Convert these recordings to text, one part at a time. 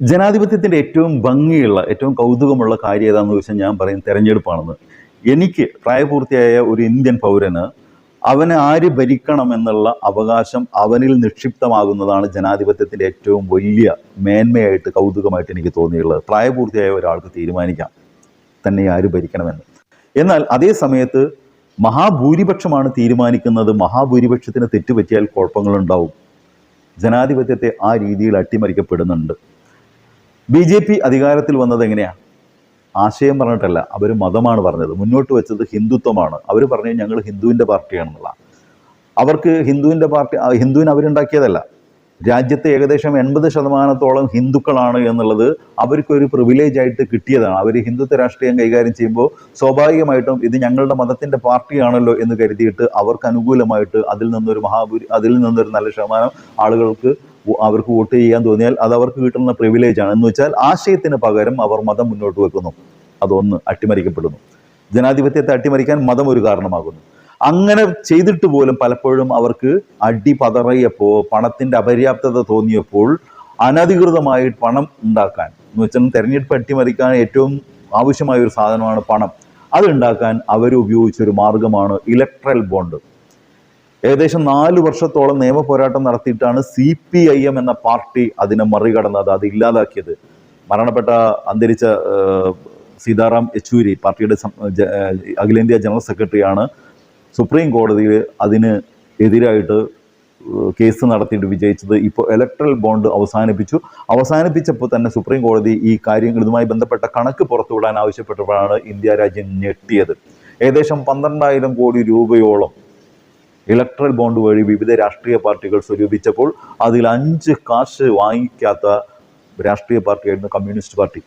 ജനാധിപത്യത്തിന്റെ ഏറ്റവും ഭംഗിയുള്ള ഏറ്റവും കൗതുകമുള്ള കാര്യം ഏതാണെന്ന് ചോദിച്ചാൽ ഞാൻ പറയും തെരഞ്ഞെടുപ്പാണെന്ന്. എനിക്ക് പ്രായപൂർത്തിയായ ഒരു ഇന്ത്യൻ പൗരന് അവനെ ആര് ഭരിക്കണം എന്നുള്ള അവകാശം അവനിൽ നിക്ഷിപ്തമാകുന്നതാണ് ജനാധിപത്യത്തിന്റെ ഏറ്റവും വലിയ മേന്മയായിട്ട് കൗതുകമായിട്ട് എനിക്ക് തോന്നിയുള്ളത് പ്രായപൂർത്തിയായ ഒരാൾക്ക് തീരുമാനിക്കാം തന്നെ ആര് ഭരിക്കണമെന്ന്. എന്നാൽ അതേ സമയത്ത് മഹാഭൂരിപക്ഷമാണ് തീരുമാനിക്കുന്നത് മഹാഭൂരിപക്ഷത്തിന് തെറ്റുപറ്റിയാൽ കുഴപ്പങ്ങളുണ്ടാവും. ജനാധിപത്യത്തെ ആ രീതിയിൽ അട്ടിമറിക്കപ്പെടുന്നുണ്ട്. ബി ജെ പി അധികാരത്തിൽ വന്നത് എങ്ങനെയാണ്? ആശയം പറഞ്ഞിട്ടല്ല അവർ മതമാണ് പറഞ്ഞത്. മുന്നോട്ട് വെച്ചത് ഹിന്ദുത്വമാണ്. അവർ പറഞ്ഞു ഞങ്ങൾ ഹിന്ദുവിന്റെ പാർട്ടിയാണെന്നുള്ള അവർക്ക് ഹിന്ദുവിന്റെ പാർട്ടി ഹിന്ദുവിന് അവരുണ്ടാക്കിയതല്ല. രാജ്യത്തെ ഏകദേശം എൺപത് ശതമാനത്തോളം ഹിന്ദുക്കളാണ് എന്നുള്ളത് അവർക്കൊരു പ്രിവിലേജ് ആയിട്ട് കിട്ടിയതാണ്. അവർ ഹിന്ദുത്വ രാഷ്ട്രീയം കൈകാര്യം ചെയ്യുമ്പോൾ സ്വാഭാവികമായിട്ടും ഇത് ഞങ്ങളുടെ മതത്തിന്റെ പാർട്ടിയാണല്ലോ എന്ന് കരുതിയിട്ട് അവർക്ക് അനുകൂലമായിട്ട് അതിൽ നിന്നൊരു മഹാഭൂരി അതിൽ നിന്നൊരു നല്ല ശതമാനം ആളുകൾക്ക് അവർക്ക് വോട്ട് ചെയ്യാൻ തോന്നിയാൽ അത് അവർക്ക് കിട്ടുന്ന പ്രിവിലേജ് ആണ്. എന്ന് വെച്ചാൽ ആശയത്തിന് പകരം അവർ മതം മുന്നോട്ട് വെക്കുന്നു. അതൊന്ന് അട്ടിമറിക്കപ്പെടുന്നു. ജനാധിപത്യത്തെ അട്ടിമറിക്കാൻ മതം ഒരു കാരണമാകുന്നു. അങ്ങനെ ചെയ്തിട്ട് പോലും പലപ്പോഴും അവർക്ക് അടി പതറിയപ്പോൾ പണത്തിന്റെ അപര്യാപ്തത തോന്നിയപ്പോൾ അനധികൃതമായി പണം ഉണ്ടാക്കാൻ എന്ന് വെച്ചാൽ തെരഞ്ഞെടുപ്പ് അട്ടിമറിക്കാൻ ഏറ്റവും ആവശ്യമായ ഒരു സാധനമാണ് പണം. അത് ഉണ്ടാക്കാൻ അവർ ഉപയോഗിച്ച ഒരു മാർഗമാണ് ഇലക്ട്രൽ ബോണ്ട് ഏകദേശം നാല് വർഷത്തോളം നിയമ പോരാട്ടം നടത്തിയിട്ടാണ് സി പി ഐ എം എന്ന പാർട്ടി അതിനെ മറികടന്നത് അത് ഇല്ലാതാക്കിയത്. മരണപ്പെട്ട അന്തരിച്ച സീതാറാം യെച്ചൂരി പാർട്ടിയുടെ അഖിലേന്ത്യാ ജനറൽ സെക്രട്ടറിയാണ്. സുപ്രീം കോടതിയിൽ അതിന് എതിരായിട്ട് കേസ് നടത്തിയിട്ട് വിജയിച്ചത് ഇപ്പോൾ ഇലക്ട്രൽ ബോണ്ട് അവസാനിപ്പിച്ചു. അവസാനിപ്പിച്ചപ്പോൾ തന്നെ സുപ്രീം കോടതി ഈ കാര്യങ്ങൾ ഇതുമായി ബന്ധപ്പെട്ട കണക്ക് പുറത്തുവിടാൻ ആവശ്യപ്പെട്ടപ്പോഴാണ് ഇന്ത്യ രാജ്യം ഞെട്ടിയത്. ഏകദേശം പന്ത്രണ്ടായിരം കോടി രൂപയോളം ഇലക്ട്രൽ ബോണ്ട് വഴി വിവിധ രാഷ്ട്രീയ പാർട്ടികൾ സ്വരൂപിച്ചപ്പോൾ അതിൽ അഞ്ച് കാശ് വാങ്ങിക്കാത്ത രാഷ്ട്രീയ പാർട്ടിയായിരുന്നു കമ്മ്യൂണിസ്റ്റ് പാർട്ടി.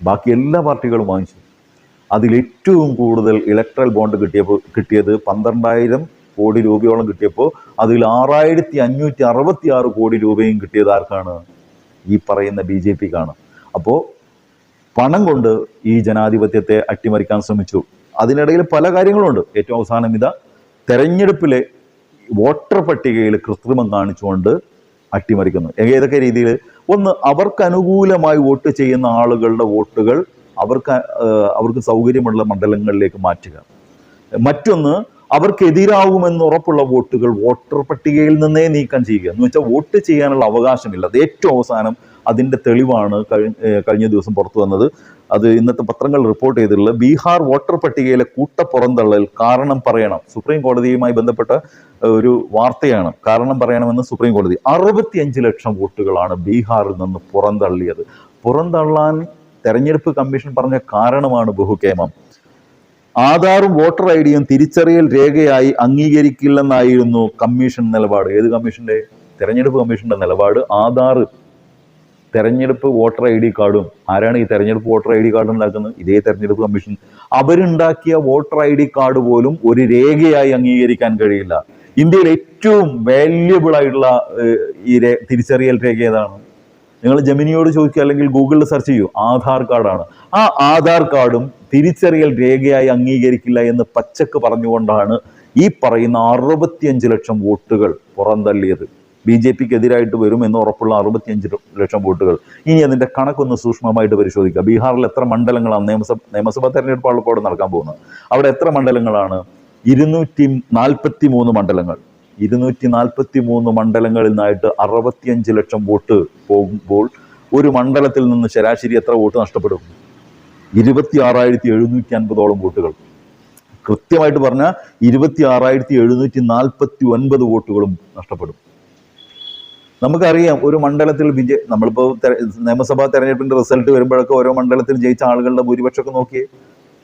ബാക്കി എല്ലാ പാർട്ടികളും വാങ്ങിച്ചു. അതിൽ ഏറ്റവും കൂടുതൽ ഇലക്ട്രൽ ബോണ്ട് കിട്ടിയപ്പോൾ കിട്ടിയത് പന്ത്രണ്ടായിരം കോടി രൂപയോളം കിട്ടിയപ്പോൾ അതിൽ ആറായിരത്തി അഞ്ഞൂറ്റി അറുപത്തി ആറ് കോടി രൂപയും കിട്ടിയത് ആർക്കാണ്? ഈ പറയുന്ന ബി ജെ പിക്കാണ്. അപ്പോൾ പണം കൊണ്ട് ഈ ജനാധിപത്യത്തെ അട്ടിമറിക്കാൻ ശ്രമിച്ചു. അതിനിടയിൽ പല കാര്യങ്ങളുണ്ട്. ഏറ്റവും അവസാനം ഇതാ തെരഞ്ഞെടുപ്പിലെ വോട്ടർ പട്ടികയിൽ കൃത്രിമം കാണിച്ചുകൊണ്ട് അട്ടിമറിക്കുന്നു. ഏതൊക്കെ രീതിയിൽ ഒന്ന് അവർക്ക് അനുകൂലമായി വോട്ട് ചെയ്യുന്ന ആളുകളുടെ വോട്ടുകൾ അവർക്ക് അവർക്ക് സൗകര്യമുള്ള മണ്ഡലങ്ങളിലേക്ക് മാറ്റുക. മറ്റൊന്ന് അവർക്കെതിരാകുമെന്ന് ഉറപ്പുള്ള വോട്ടുകൾ വോട്ടർ പട്ടികയിൽ നിന്നേ നീക്കം ചെയ്യുക. എന്ന് വെച്ചാൽ വോട്ട് ചെയ്യാനുള്ള അവകാശമില്ല. അത് ഏറ്റവും അവസാനം അതിന്റെ തെളിവാണ് കഴി- കഴിഞ്ഞ ദിവസം പുറത്തു വന്നത്. അത് ഇന്നത്തെ പത്രങ്ങൾ റിപ്പോർട്ട് ചെയ്തിട്ടുള്ള ബീഹാർ വോട്ടർ പട്ടികയിലെ കൂട്ടപ്പുറന്തള്ളൽ കാരണം പറയണം. സുപ്രീം കോടതിയുമായി ബന്ധപ്പെട്ട ഒരു വാർത്തയാണ് കാരണം പറയണമെന്ന് സുപ്രീം കോടതി. അറുപത്തിയഞ്ച് ലക്ഷം വോട്ടുകളാണ് ബീഹാറിൽ നിന്ന് പുറന്തള്ളിയത്. പുറന്തള്ളാൻ തെരഞ്ഞെടുപ്പ് കമ്മീഷൻ പറഞ്ഞ കാരണമാണ് ബഹുക്കേമം ആധാറും വോട്ടർ ഐ ഡിയും തിരിച്ചറിയൽ രേഖയായി അംഗീകരിക്കില്ലെന്നായിരുന്നു കമ്മീഷൻ നിലപാട്. ഏത് കമ്മീഷന്റെ തെരഞ്ഞെടുപ്പ് കമ്മീഷന്റെ നിലപാട്. ആധാർ തെരഞ്ഞെടുപ്പ് വോട്ടർ ഐ ഡി കാർഡും. ആരാണ് ഈ തെരഞ്ഞെടുപ്പ് വോട്ടർ ഐ ഡി കാർഡ് ഉണ്ടാക്കുന്നത്? ഇതേ തെരഞ്ഞെടുപ്പ് കമ്മീഷൻ. അവരുണ്ടാക്കിയ വോട്ടർ ഐ ഡി കാർഡ് പോലും ഒരു രേഖയായി അംഗീകരിക്കാൻ കഴിയില്ല. ഇന്ത്യയിൽ ഏറ്റവും വാല്യുബിൾ ആയിട്ടുള്ള ഈ തിരിച്ചറിയൽ രേഖ ഏതാണ്? നിങ്ങൾ ജമിനിയോട് ചോദിക്കുക അല്ലെങ്കിൽ ഗൂഗിളിൽ സെർച്ച് ചെയ്യൂ. ആധാർ കാർഡാണ്. ആ ആധാർ കാർഡും തിരിച്ചറിയൽ രേഖയായി അംഗീകരിക്കില്ല എന്ന് പച്ചക്ക് പറഞ്ഞുകൊണ്ടാണ് ഈ പറയുന്ന അറുപത്തിയഞ്ച് ലക്ഷം വോട്ടുകൾ പുറന്തള്ളിയത്. ബി ജെ പിക്ക് എതിരായിട്ട് വരും എന്ന് ഉറപ്പുള്ള അറുപത്തിയഞ്ച് ലക്ഷം വോട്ടുകൾ. ഇനി അതിന്റെ കണക്കൊന്ന് സൂക്ഷ്മമായിട്ട് പരിശോധിക്കുക ബീഹാറിൽ എത്ര മണ്ഡലങ്ങളാണ് നിയമസഭ നിയമസഭാ തെരഞ്ഞെടുപ്പ് ഇപ്പോൾ നടക്കാൻ പോകുന്നത്? അവിടെ എത്ര മണ്ഡലങ്ങളാണ്? ഇരുന്നൂറ്റി നാൽപ്പത്തി മൂന്ന് മണ്ഡലങ്ങൾ. ഇരുന്നൂറ്റി നാൽപ്പത്തി മൂന്ന് മണ്ഡലങ്ങളിൽ നിന്നായിട്ട് അറുപത്തിയഞ്ച് ലക്ഷം വോട്ട് പോകുമ്പോൾ ഒരു മണ്ഡലത്തിൽ നിന്ന് ശരാശരി എത്ര വോട്ട് നഷ്ടപ്പെടും? ഇരുപത്തി ആറായിരത്തി എഴുന്നൂറ്റി അൻപതോളം വോട്ടുകൾ. കൃത്യമായിട്ട് പറഞ്ഞാൽ ഇരുപത്തി ആറായിരത്തി എഴുന്നൂറ്റി നാൽപ്പത്തി ഒൻപത് വോട്ടുകളും നഷ്ടപ്പെടും. നമുക്കറിയാം ഒരു മണ്ഡലത്തിൽ വിജയ നമ്മളിപ്പോ നിയമസഭാ തെരഞ്ഞെടുപ്പിന്റെ റിസൾട്ട് വരുമ്പോഴൊക്കെ ഓരോ മണ്ഡലത്തിൽ ജയിച്ച ആളുകളുടെ ഭൂരിപക്ഷമൊക്കെ നോക്കിയേ.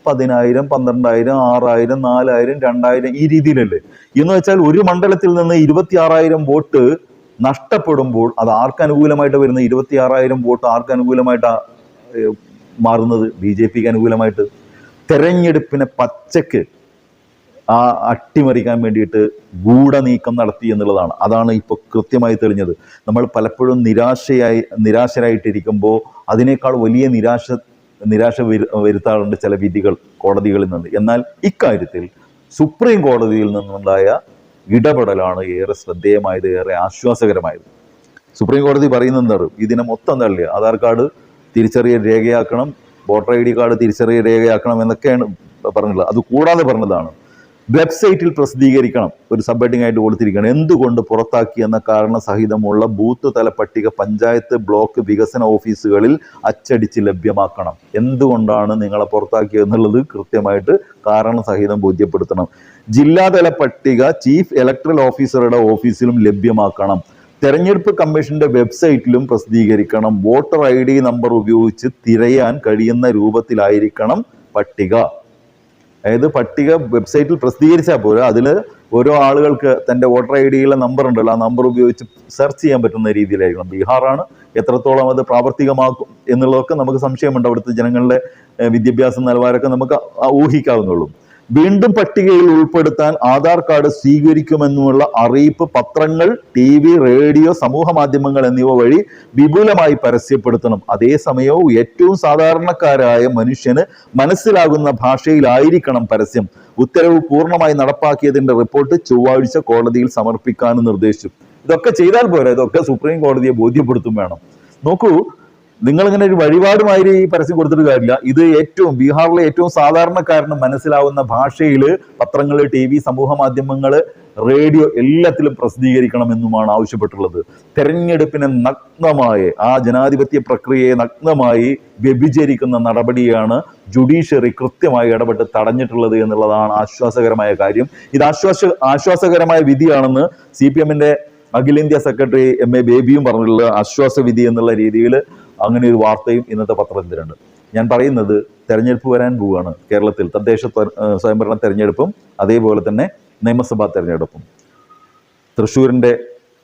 പതിനായിരം പന്ത്രണ്ടായിരം ആറായിരം നാലായിരം രണ്ടായിരം ഈ രീതിയിലല്ലേ. എന്ന് വെച്ചാൽ ഒരു മണ്ഡലത്തിൽ നിന്ന് ഇരുപത്തി ആറായിരം വോട്ട് നഷ്ടപ്പെടുമ്പോൾ അത് ആർക്ക് അനുകൂലമായിട്ട് വരുന്ന ഇരുപത്തി ആറായിരം വോട്ട് ആർക്ക് അനുകൂലമായിട്ടാ മാറുന്നത്? ബി ജെ പിക്ക് അനുകൂലമായിട്ട്. തെരഞ്ഞെടുപ്പിനെ പച്ചക്ക് ആ അട്ടിമറിക്കാൻ വേണ്ടിയിട്ട് ഗൂഢനീക്കം നടത്തി എന്നുള്ളതാണ്. അതാണ് ഇപ്പോൾ കൃത്യമായി തെളിഞ്ഞത്. നമ്മൾ പലപ്പോഴും നിരാശയായി നിരാശരായിട്ടിരിക്കുമ്പോൾ അതിനേക്കാൾ വലിയ നിരാശ നിരാശ വരു വരുത്താറുണ്ട് ചില വിധികൾ കോടതികളിൽ നിന്ന്. എന്നാൽ ഇക്കാര്യത്തിൽ സുപ്രീം കോടതിയിൽ നിന്നുണ്ടായ ഇടപെടലാണ് ഏറെ ശ്രദ്ധേയമായത് ഏറെ ആശ്വാസകരമായത്. സുപ്രീം കോടതി പറയുന്നത്? ഇതിനെ മൊത്തം തള്ളിയ ആധാർ കാർഡ് തിരിച്ചറിയൽ രേഖയാക്കണം വോട്ടർ ഐ ഡി കാർഡ് തിരിച്ചറിയൽ രേഖയാക്കണം എന്നൊക്കെയാണ് പറഞ്ഞത് അത് കൂടാതെ പറഞ്ഞതാണ് വെബ്സൈറ്റിൽ പ്രസിദ്ധീകരിക്കണം. ഒരു സബ് ഹെഡിങ് ആയിട്ട് കൊടുത്തിരിക്കണം എന്തുകൊണ്ട് പുറത്താക്കി എന്ന കാരണ സഹിതമുള്ള ബൂത്ത് തല പട്ടിക പഞ്ചായത്ത് ബ്ലോക്ക് വികസന ഓഫീസുകളിൽ അച്ചടിച്ച് ലഭ്യമാക്കണം. എന്തുകൊണ്ടാണ് നിങ്ങളെ പുറത്താക്കിയത് എന്നുള്ളത് കൃത്യമായിട്ട് കാരണ സഹിതം ബോധ്യപ്പെടുത്തണം. ജില്ലാതല പട്ടിക ചീഫ് ഇലക്ട്രൽ ഓഫീസറുടെ ഓഫീസിലും ലഭ്യമാക്കണം. തെരഞ്ഞെടുപ്പ് കമ്മീഷന്റെ വെബ്സൈറ്റിലും പ്രസിദ്ധീകരിക്കണം. വോട്ടർ ഐ ഡി നമ്പർ ഉപയോഗിച്ച് തിരയാൻ കഴിയുന്ന രൂപത്തിലായിരിക്കണം പട്ടിക. അതായത് പട്ടിക വെബ്സൈറ്റിൽ പ്രസിദ്ധീകരിച്ചാൽ പോലും അതിൽ ഓരോ ആളുകൾക്ക് തന്റെ വോട്ടർ ഐ ഡിയിലെ നമ്പർ ഉണ്ടല്ലോ ആ നമ്പർ ഉപയോഗിച്ച് സെർച്ച് ചെയ്യാൻ പറ്റുന്ന രീതിയിലായിരിക്കണം. ബീഹാറാണ് എത്രത്തോളം അത് പ്രാവർത്തികമാക്കും എന്നുള്ളതൊക്കെ നമുക്ക് സംശയമുണ്ട്. അവിടുത്തെ ജനങ്ങളുടെ വിദ്യാഭ്യാസ നിലവാരമൊക്കെ നമുക്ക് ഊഹിക്കാവുന്നുള്ളൂ വീണ്ടും പട്ടികയിൽ ഉൾപ്പെടുത്താൻ ആധാർ കാർഡ് സ്വീകരിക്കുമെന്നുമുള്ള അറിയിപ്പ് പത്രങ്ങൾ ടി വി റേഡിയോ സമൂഹ മാധ്യമങ്ങൾ എന്നിവ വഴി വിപുലമായി പരസ്യപ്പെടുത്തണം. അതേസമയവും ഏറ്റവും സാധാരണക്കാരായ മനുഷ്യന് മനസ്സിലാകുന്ന ഭാഷയിലായിരിക്കണം പരസ്യം. ഉത്തരവ് പൂർണമായി നടപ്പാക്കിയതിന്റെ റിപ്പോർട്ട് ചൊവ്വാഴ്ച കോടതിയിൽ സമർപ്പിക്കാനും നിർദ്ദേശിച്ചു. ഇതൊക്കെ ചെയ്താൽ പോരാ? ഇതൊക്കെ സുപ്രീം കോടതിയെ ബോധ്യപ്പെടുത്തും വേണം. നോക്കൂ നിങ്ങളിങ്ങനെ ഒരു വഴിപാടുമായി ഈ പരസ്യം കൊടുത്തിട്ട് കാര്യമില്ല. ഇത് ഏറ്റവും ബീഹാറിലെ ഏറ്റവും സാധാരണക്കാരന് മനസ്സിലാവുന്ന ഭാഷയിൽ പത്രങ്ങൾ ടി വി സമൂഹ മാധ്യമങ്ങൾ റേഡിയോ എല്ലാത്തിലും പ്രസിദ്ധീകരിക്കണമെന്നുമാണ് ആവശ്യപ്പെട്ടിട്ടുള്ളത് തെരഞ്ഞെടുപ്പിനെ നഗ്നമായി ആ ജനാധിപത്യ പ്രക്രിയയെ നഗ്നമായി വ്യഭിചരിക്കുന്ന നടപടിയാണ് ജുഡീഷ്യറി കൃത്യമായി ഇടപെട്ട് തടഞ്ഞിട്ടുള്ളത് എന്നുള്ളതാണ് ആശ്വാസകരമായ കാര്യം. ഇത് ആശ്വാസ ആശ്വാസകരമായ വിധിയാണെന്ന് സി പി എമ്മിന്റെ അഖിലേന്ത്യാ സെക്രട്ടറി എം എ ബേബിയും പറഞ്ഞിട്ടുള്ളത് ആശ്വാസ വിധി എന്നുള്ള രീതിയിൽ അങ്ങനെ ഒരു വാർത്തയും ഇന്നത്തെ പത്രത്തിലുണ്ട്. ഞാൻ പറയുന്നത് തെരഞ്ഞെടുപ്പ് വരാൻ പോവുകയാണ് കേരളത്തിൽ. തദ്ദേശ സ്വയംഭരണ തെരഞ്ഞെടുപ്പും അതേപോലെ തന്നെ നിയമസഭാ തെരഞ്ഞെടുപ്പും. തൃശ്ശൂരിന്റെ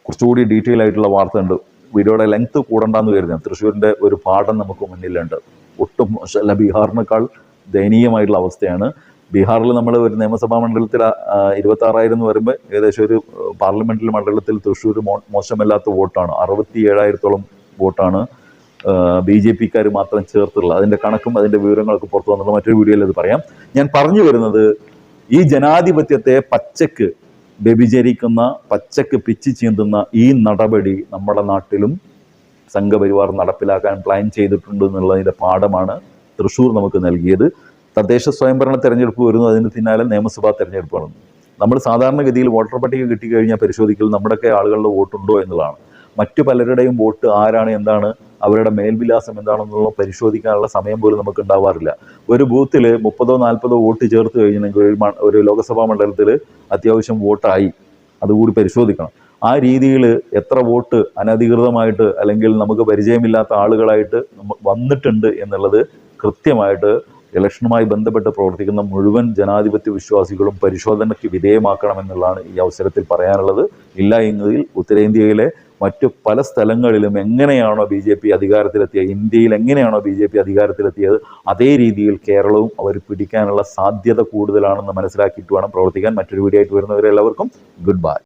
കുറച്ചുകൂടി ഡീറ്റെയിൽ ആയിട്ടുള്ള വാർത്ത ഉണ്ട് വീഡിയോയുടെ ലെങ്ത് കൂടണ്ടെന്ന് കരുതുന്നത് തൃശ്ശൂരിന്റെ ഒരു പാഠം നമുക്ക് മുന്നിലുണ്ട്. ഒട്ടും മോശമല്ല. ബീഹാറിനേക്കാൾ ദയനീയമായിട്ടുള്ള അവസ്ഥയാണ്. ബീഹാറിൽ നമ്മൾ ഒരു നിയമസഭാ മണ്ഡലത്തിൽ ഇരുപത്തി ആറായിരം എന്ന് പറയുമ്പോൾ ഏകദേശം ഒരു ഏഹ്, പാർലമെന്റൽ മണ്ഡലത്തിൽ തൃശ്ശൂർ മോശമല്ലാത്ത വോട്ടാണ്. അറുപത്തി ഏഴായിരത്തോളം വോട്ടാണ് ബി ജെ പിക്കാർ മാത്രം ചേർത്തുള്ള അതിന്റെ കണക്കും അതിന്റെ വിവരങ്ങളൊക്കെ പുറത്തു വന്നുള്ള മറ്റൊരു വീഡിയോയിൽ അത് പറയാം. ഞാൻ പറഞ്ഞു വരുന്നത് ഈ ജനാധിപത്യത്തെ പച്ചക്ക് വ്യഭിചരിക്കുന്ന പച്ചക്ക് പിച്ച് ചീന്തുന്ന ഈ നടപടി നമ്മുടെ നാട്ടിലും സംഘപരിവാർ നടപ്പിലാക്കാൻ പ്ലാൻ ചെയ്തിട്ടുണ്ട് എന്നുള്ളതിന്റെ പാഠമാണ് തൃശ്ശൂർ നമുക്ക് നൽകിയത്. തദ്ദേശ സ്വയംഭരണ തെരഞ്ഞെടുപ്പ് വരുന്നു അതിന് പിന്നാലെ നിയമസഭാ തെരഞ്ഞെടുപ്പാണ് നമ്മൾ സാധാരണഗതിയിൽ വോട്ടർ പട്ടിക കിട്ടിക്കഴിഞ്ഞാൽ പരിശോധിക്കൽ നമ്മുടെയൊക്കെ ആളുകളുടെ വോട്ടുണ്ടോ എന്നുള്ളതാണ്. മറ്റു പലരുടെയും വോട്ട് ആരാണ് എന്താണ് അവരുടെ മേൽവിലാസം എന്താണെന്നുള്ള പരിശോധിക്കാനുള്ള സമയം പോലും നമുക്ക് ഉണ്ടാവാറില്ല. ഒരു ബൂത്തിൽ മുപ്പതോ നാൽപ്പതോ വോട്ട് ചേർത്ത് കഴിഞ്ഞിട്ടുണ്ടെങ്കിൽ ഒരു ഒരു ലോക്സഭാ മണ്ഡലത്തിൽ അത്യാവശ്യം വോട്ടായി. അതുകൂടി പരിശോധിക്കണം. ആ രീതിയിൽ എത്ര വോട്ട് അനധികൃതമായിട്ട് അല്ലെങ്കിൽ നമുക്ക് പരിചയമില്ലാത്ത ആളുകളായിട്ട് വന്നിട്ടുണ്ട് എന്നുള്ളത് കൃത്യമായിട്ട് ഇലക്ഷനുമായി ബന്ധപ്പെട്ട് പ്രവർത്തിക്കുന്ന മുഴുവൻ ജനാധിപത്യ വിശ്വാസികളും പരിശോധനയ്ക്ക് വിധേയമാക്കണമെന്നുള്ളതാണ് ഈ അവസരത്തിൽ പറയാനുള്ളത്. ഇല്ല എങ്കിൽ ഉത്തരേന്ത്യയിലെ മറ്റു പല സ്ഥലങ്ങളിലും എങ്ങനെയാണോ ബി ജെ പി അധികാരത്തിലെത്തിയത് ഇന്ത്യയിൽ എങ്ങനെയാണോ ബി ജെ പി അധികാരത്തിലെത്തിയത് അതേ രീതിയിൽ കേരളവും അവർ പിടിക്കാനുള്ള സാധ്യത കൂടുതലാണെന്ന് മനസ്സിലാക്കിയിട്ട് വേണം പ്രവർത്തിക്കാൻ മറ്റൊരു വീഡിയോ ആയിട്ട് വരുന്നവരെല്ലാവർക്കും ഗുഡ് ബൈ.